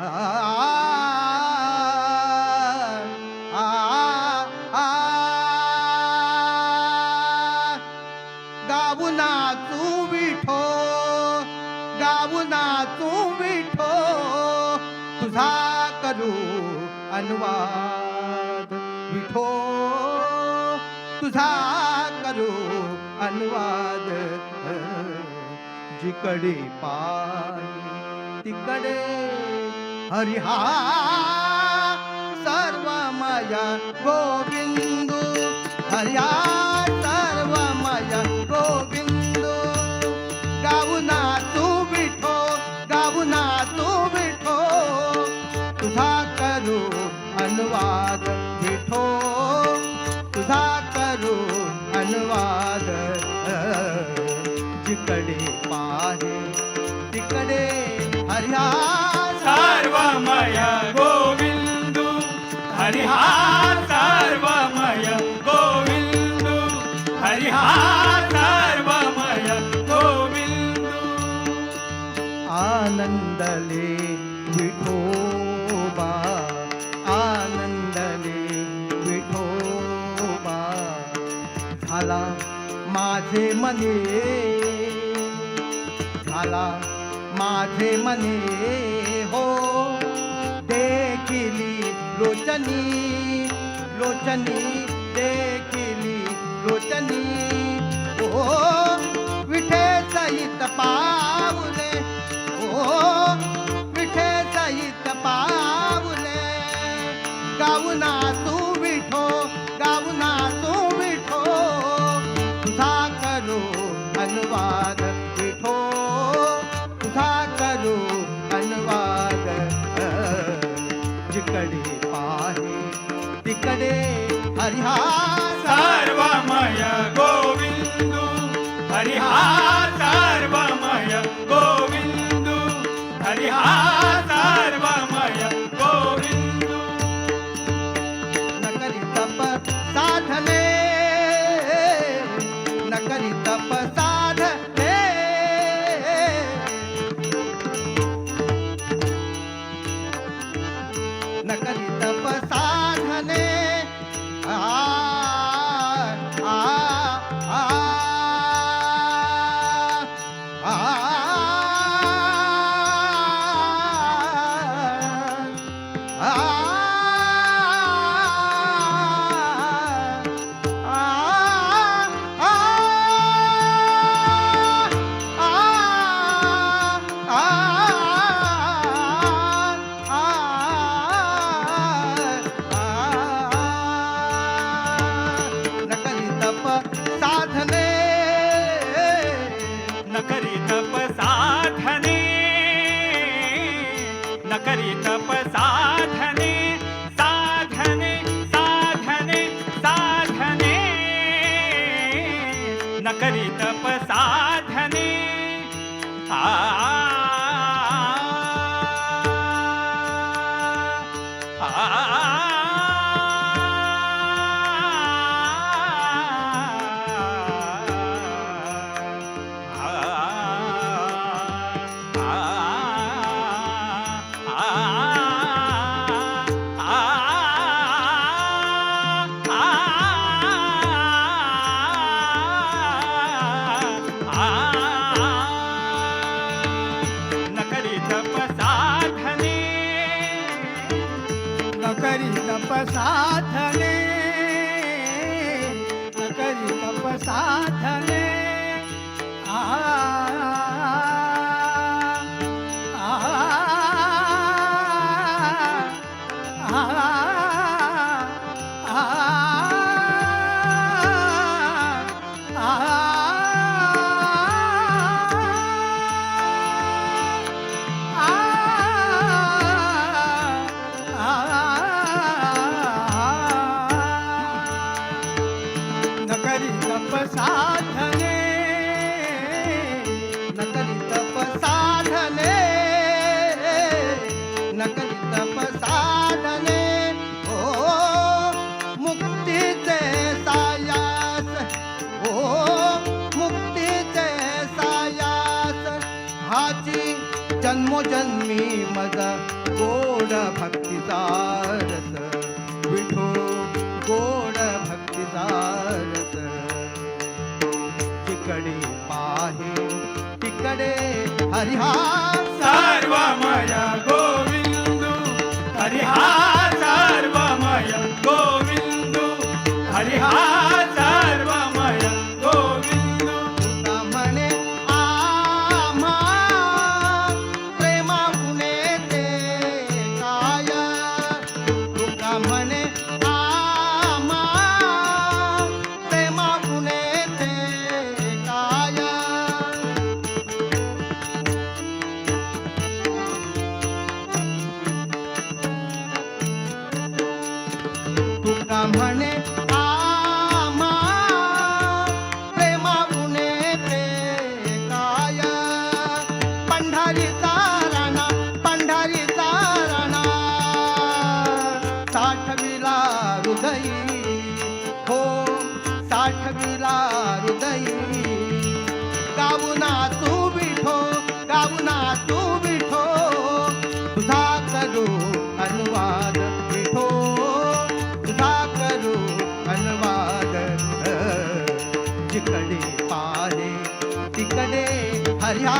आ, आ, गाऊ नाचू विठो गाऊ नाचू विठो तुझा करू अनुवाद विठो तुझा करू अनुवाद जिकडे पाय तिकडे हरिहा सर्व माया गोविंदू हरिया सर्व माया गोविंदू। गाऊना तू विठो गाऊना तू विठो। तुझा करू अनुवाद विठो। तुझा करू अनुवाद जिकडे पाहे तिकडे हरिया हरिहा सर्वमय हरिहा सर्वमय आनंदले विठोबा आनंदले विठोबा झाला माझे मने। झाला माझे मने। लोचनी लोचनी देखिली लोचनी. ओ विठे सहित तपावले ओ विठे सहित तपावले गाऊना तू विठो गाऊना तू विठो. तुझा करू अनुवाद हरिहा करी तप साधने. आ કરી તપ સાધને जन्मोजन्मी मज गोड भक्तीचा रस. विठो गोड भक्तीचा रस. तिकडे पाहे तिकडे हरिहा सर्वमय गो म्हणे आम्हा प्रेमामुळे ते काय पंढारीचा राणा पंढारीचा राणा. साठविला हृदयी हो साठविला हृदयी. गाऊना तू जिकडे पाहे तिकडे हरिया